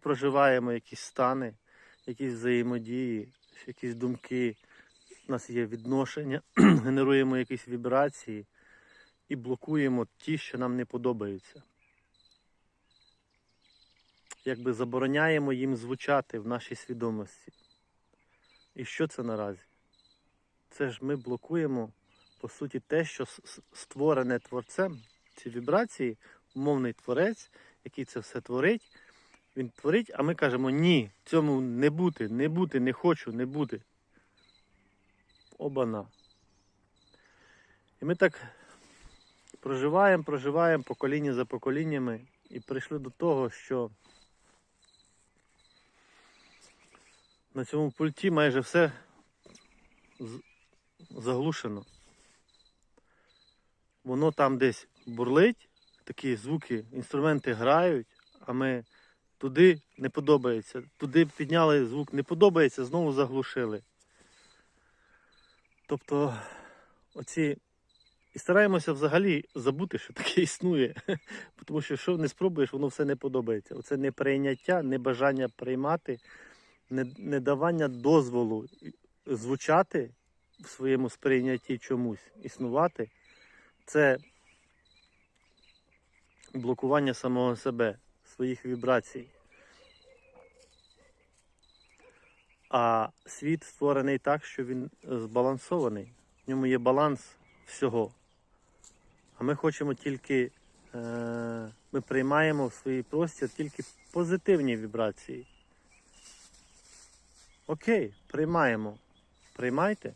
проживаємо якісь стани, якісь взаємодії, якісь думки. У нас є відношення, генеруємо якісь вібрації і блокуємо ті, що нам не подобаються. Якби забороняємо їм звучати в нашій свідомості. І що це наразі? Це ж ми блокуємо, по суті, те, що створене творцем, ці вібрації, умовний творець, який це все творить, він творить, а ми кажемо ні, цьому не бути, не бути, не хочу, не бути. Обана. І ми так проживаємо, проживаємо покоління за поколіннями і прийшли до того, що на цьому пульті майже все заглушено. Воно там десь бурлить, такі звуки, інструменти грають, а ми туди не подобається. Туди підняли звук, не подобається, знову заглушили. Тобто, оці. І стараємося взагалі забути, що таке існує. Тому що що не спробуєш, воно все не подобається. Оце неприйняття, небажання приймати, не- недавання дозволу звучати в своєму сприйнятті чомусь, існувати. Це блокування самого себе, своїх вібрацій. А світ створений так, що він збалансований. В ньому є баланс всього. А ми хочемо тільки, е, ми приймаємо в свій простір тільки позитивні вібрації. Окей, приймаємо. Приймайте.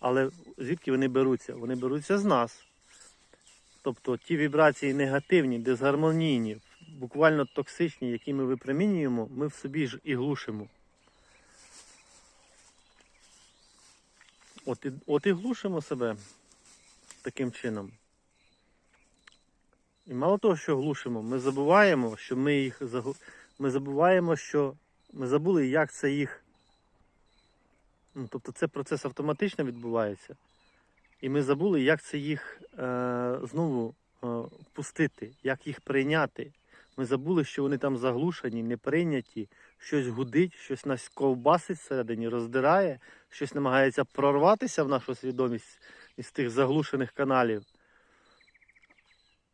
Але звідки вони беруться? Вони беруться з нас. Тобто ті вібрації негативні, дисгармонійні, буквально токсичні, які ми випромінюємо, ми в собі ж і глушимо. От і, от і глушимо себе таким чином. І мало того, що глушимо, ми забуваємо, що ми їх загу... ми забуваємо, що ми забули, як це їх. Ну, тобто це процес автоматично відбувається. І ми забули, як це їх е, знову е, впустити, як їх прийняти. Ми забули, що вони там заглушені, не прийняті, щось гудить, щось нас ковбасить всередині, роздирає, щось намагається прорватися в нашу свідомість із тих заглушених каналів.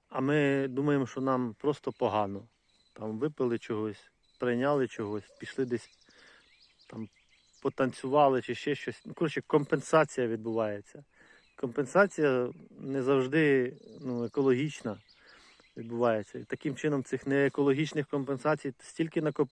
А ми думаємо, що нам просто погано. Там випили чогось, прийняли чогось, пішли десь там потанцювали чи ще щось. Ну, коротше, компенсація відбувається. Компенсація не завжди ну, екологічна відбувається. І таким чином цих неекологічних компенсацій стільки накоп...